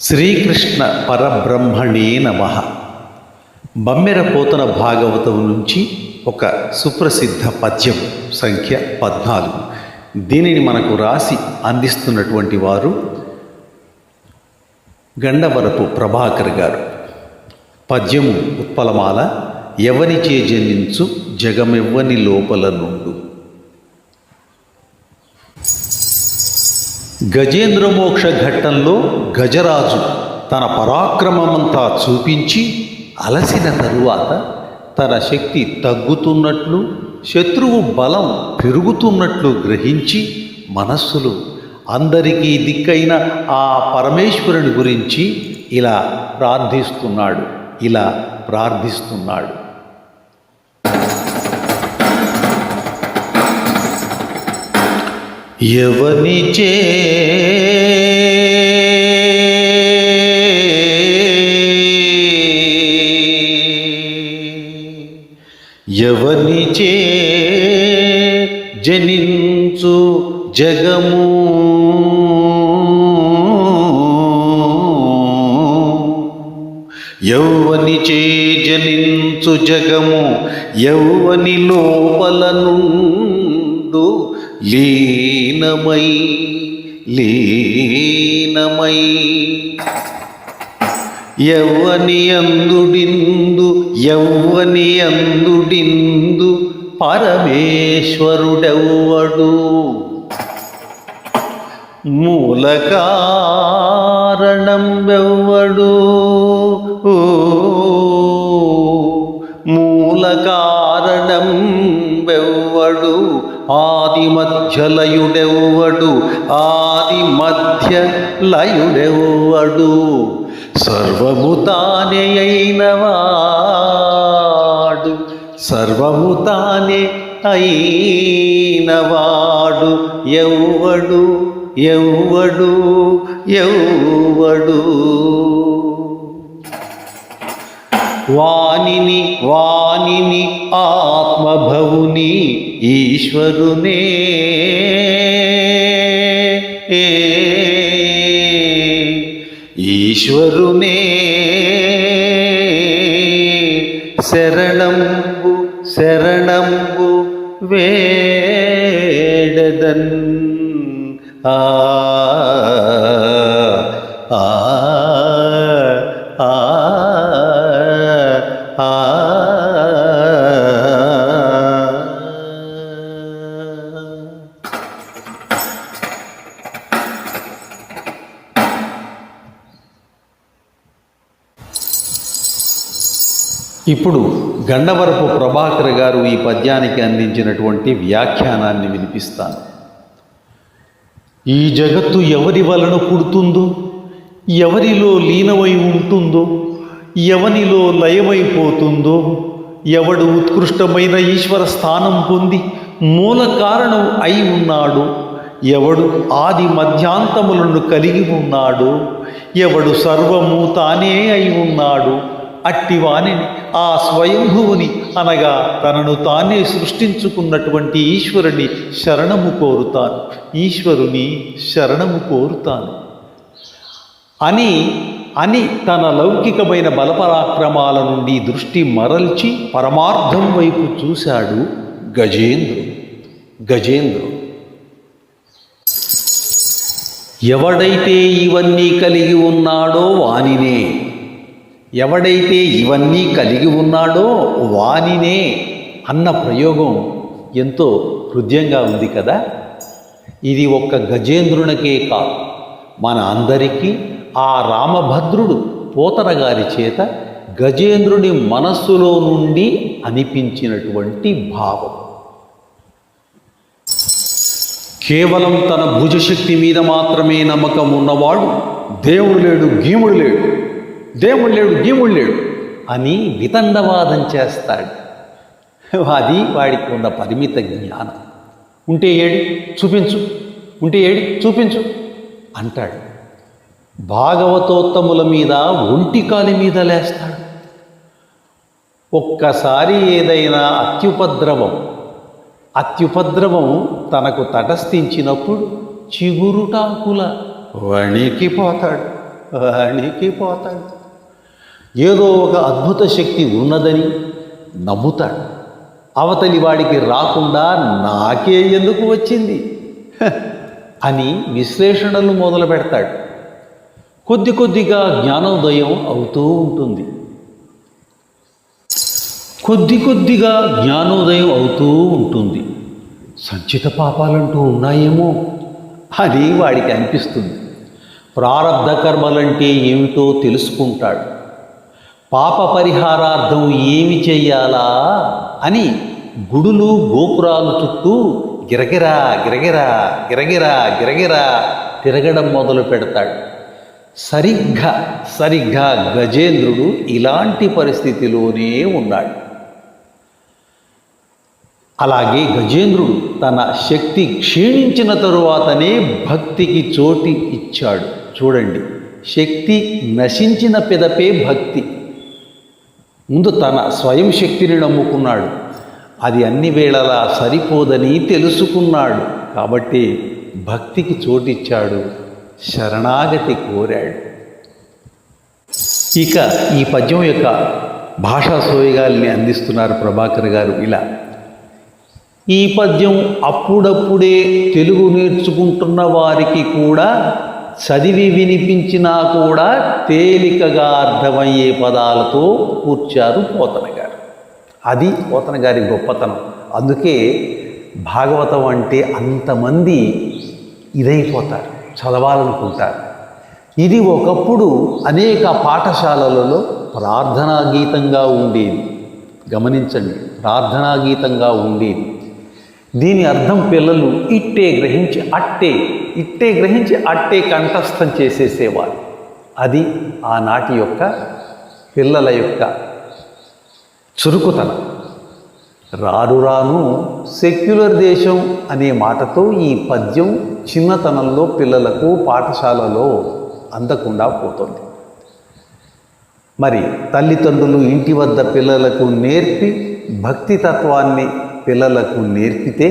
శ్రీకృష్ణ పరబ్రహ్మణే నమ. బమ్మెరపోతన భాగవతం నుంచి ఒక సుప్రసిద్ధ పద్యం సంఖ్య పద్నాలుగు. దీనిని మనకు రాసి అందిస్తున్నటువంటి వారు గండవరపు ప్రభాకర్ గారు. పద్యము ఉత్పలమాల ఎవనిచే జనించు జగమెవ్వని లోపల నుండు. గజేంద్రమోక్ష ఘట్టంలో గజరాజు తన పరాక్రమమంతా చూపించి అలసిన తరువాత తన శక్తి తగ్గుతున్నట్లు శత్రువు బలం పెరుగుతున్నట్లు గ్రహించి మనస్సులు అందరికీ దిక్కైన ఆ పరమేశ్వరుని గురించి ఇలా ప్రార్థిస్తున్నాడు ఇలా ప్రార్థిస్తున్నాడు. ఎవనిచే ఎవనిచే జనించు జగము. యౌవనిచే జనించు జగము. యౌవని లోపల నుండు లీనమై లీనమై. యవ్వని అందుడిందు యవ్వని అందుడిందు పరమేశ్వరుడెవ్వడు. మూల కారణం వెవ్వడు మూల కారణం వెవ్వడు ఆది మధ్యలయుడెవ్వడు ఆది మధ్య లయుడెవ్వడు సర్వము తానే అయినవాడు. సర్వము తానే అయినవాడు. ఎవ్వడు? ఎవ్వడు? ఎవ్వడు? వాణిని వాణిని ఆత్మభవుని ఈశ్వరునే ఈశ్వరునే శరణంబు శరణంబు వేడదన్ ఆ ఆ ఇప్పుడు గండవరపు ప్రభాకర్ గారు ఈ పద్యానికి అందించినటువంటి వ్యాఖ్యానాన్ని వినిపిస్తాను. ఈ జగత్తు ఎవరి వలన పుడుతుందో ఎవరిలో లీనమై ఉంటుందో ఎవనిలో లయమైపోతుందో ఎవడు ఉత్కృష్టమైన ఈశ్వర స్థానం పొంది మూల కారణం అయి ఉన్నాడు ఎవడు ఆది మధ్యాంతములను కలిగి ఉన్నాడు ఎవడు సర్వము తానే అయి ఉన్నాడు అట్టివానిని ఆ స్వయంభువుని అనగా తనను తానే సృష్టించుకున్నటువంటి ఈశ్వరుని శరణము కోరుతాను. ఈశ్వరుని శరణము కోరుతాను. అని అని తన లౌకికమైన బలపరాక్రమాల నుండి దృష్టి మరల్చి పరమార్థం వైపు చూశాడు గజేంద్రుడు. గజేంద్రుడు ఎవడైతే ఇవన్నీ కలిగి ఉన్నాడో వానినే ఎవడైతే ఇవన్నీ కలిగి ఉన్నాడో వానినే అన్న ప్రయోగం ఎంతో హృదయంగా ఉంది కదా? ఇది ఒక్క గజేంద్రునికే కాదు. మన అందరికీ ఆ రామభద్రుడు పోతన గారి చేత గజేంద్రుని మనస్సులో నుండి అనిపించినటువంటి భావం. కేవలం తన భుజశక్తి మీద మాత్రమే నమ్మకం ఉన్నవాడు దేవుడు లేడు గీముడు లేడు. దేవుడు లేడు గీముడు లేడు అని వితండవాదం చేస్తాడు. అది వాడికి ఉన్న పరిమిత జ్ఞానం. ఉంటే ఏడి చూపించు. ఉంటే ఏడి చూపించు అంటాడు. భాగవతోత్తముల మీద ఒంటికాలి మీద లేస్తాడు. ఒక్కసారి ఏదైనా అత్యుపద్రవం అత్యుపద్రవం తనకు తటస్థించినప్పుడు చిగురుటాకుల వణికిపోతాడు వణికిపోతాడు. ఏదో ఒక అద్భుత శక్తి ఉన్నదని నమ్ముతాడు. అవతలి వాడికి రాకుండా నాకే ఎందుకు వచ్చింది? అని విశ్లేషణలు మొదలు పెడతాడు. కొద్ది కొద్దిగా జ్ఞానోదయం అవుతూ ఉంటుంది. కొద్ది కొద్దిగా జ్ఞానోదయం అవుతూ ఉంటుంది. సంచిత పాపాలంటూ ఉన్నాయేమో అది వాడికి అనిపిస్తుంది. ప్రారంధ కర్మలంటే ఏమిటో తెలుసుకుంటాడు. పాప పరిహారార్థం ఏమి చెయ్యాలా అని గుడులు గోపురాలు చుట్టూ గిరగిరా గిరగిరా గిరగిరా గిరగిరా తిరగడం మొదలు పెడతాడు. సరిగ్గా సరిగ్గా గజేంద్రుడు ఇలాంటి పరిస్థితిలోనే ఉన్నాడు. అలాగే గజేంద్రుడు తన శక్తి క్షీణించిన తరువాతనే భక్తికి చోటి ఇచ్చాడు. చూడండి శక్తి నశించిన పిదపే భక్తి. ముందు తన స్వయం శక్తిని నమ్ముకున్నాడు. అది అన్ని వేళలా సరిపోదని తెలుసుకున్నాడు. కాబట్టి భక్తికి చోటిచ్చాడు. శరణాగతి కోరాడు. ఇక ఈ పద్యం యొక్క భాషా సోయగాల్ని అందిస్తున్నారు ప్రభాకర్ గారు. ఇలా ఈ పద్యం అప్పుడప్పుడే తెలుగు నేర్చుకుంటున్న వారికి కూడా చదివి వినిపించినా కూడా తేలికగా అర్థమయ్యే పదాలతో కూర్చారు పోతన గారు. అది పోతన గారి గొప్పతనం. అందుకే భాగవతం అంటే అంతమంది ఇదైపోతారు చదవాలనుకుంటారు. ఇది ఒకప్పుడు అనేక పాఠశాలలలో ప్రార్థనా గీతంగా ఉండేది. గమనించండి ప్రార్థనా గీతంగా ఉండేది. దీని అర్థం పిల్లలు ఇట్టే గ్రహించి అట్టే ఇట్టే గ్రహించి అట్టే కంఠస్థం చేసేసేవారు. అది ఆనాటి యొక్క పిల్లల యొక్క చురుకుతనం. రాను రాను సెక్యులర్ దేశం అనే మాటతో ఈ పద్యం చిన్నతనంలో పిల్లలకు పాఠశాలలో అందకుండా పోతుంది. మరి తల్లిదండ్రులు ఇంటి వద్ద పిల్లలకు నేర్పి భక్తి తత్వాన్ని పిల్లలకు నేర్పితే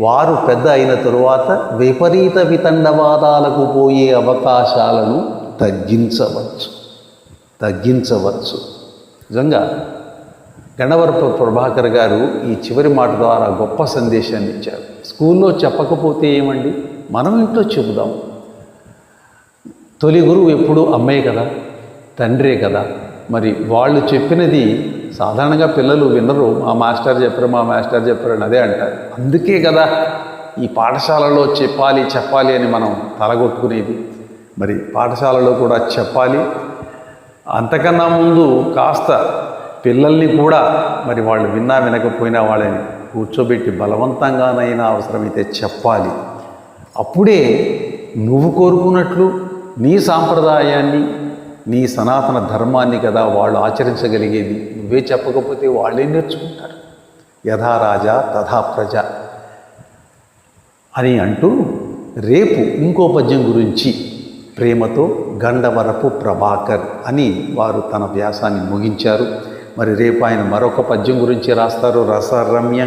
వారు పెద్ద అయిన తరువాత విపరీత వితండవాదాలకు పోయే అవకాశాలను తగ్గించవచ్చు. తగ్గించవచ్చు. నిజంగా గణవరపు ప్రభాకర్ గారు ఈ చివరి మాట ద్వారా గొప్ప సందేశాన్ని ఇచ్చారు. స్కూల్లో చెప్పకపోతే ఏమండి? మనం ఇంట్లో చెబుదాం. తొలి గురువు ఎప్పుడు అమ్మే కదా? తండ్రే కదా? మరి వాళ్ళు చెప్పినది సాధారణంగా పిల్లలు వినరు మా మాస్టర్ చెప్పరు మా మాస్టర్ చెప్పరు అని అదే అంటారు. అందుకే కదా ఈ పాఠశాలలో చెప్పాలి చెప్పాలి అని మనం తలగొట్టుకునేది. మరి పాఠశాలలో కూడా చెప్పాలి. అంతకన్నా ముందు కాస్త పిల్లల్ని కూడా మరి వాళ్ళు విన్నా వినకపోయినా వాళ్ళని కూర్చోబెట్టి బలవంతంగానైనా అవసరమైతే చెప్పాలి. అప్పుడే నువ్వు కోరుకున్నట్లు నీ సాంప్రదాయాన్ని నీ సనాతన ధర్మాన్ని కదా వాళ్ళు ఆచరించగలిగేది? నువ్వే చెప్పకపోతే వాళ్ళే నేర్చుకుంటారు? యథా రాజా తథా ప్రజ అని అంటూ రేపు ఇంకో పద్యం గురించి ప్రేమతో గండవరపు ప్రభాకర్ అని వారు తన వ్యాసాన్ని ముగించారు. మరి రేపు ఆయన మరొక పద్యం గురించి రాస్తారు రసరమ్య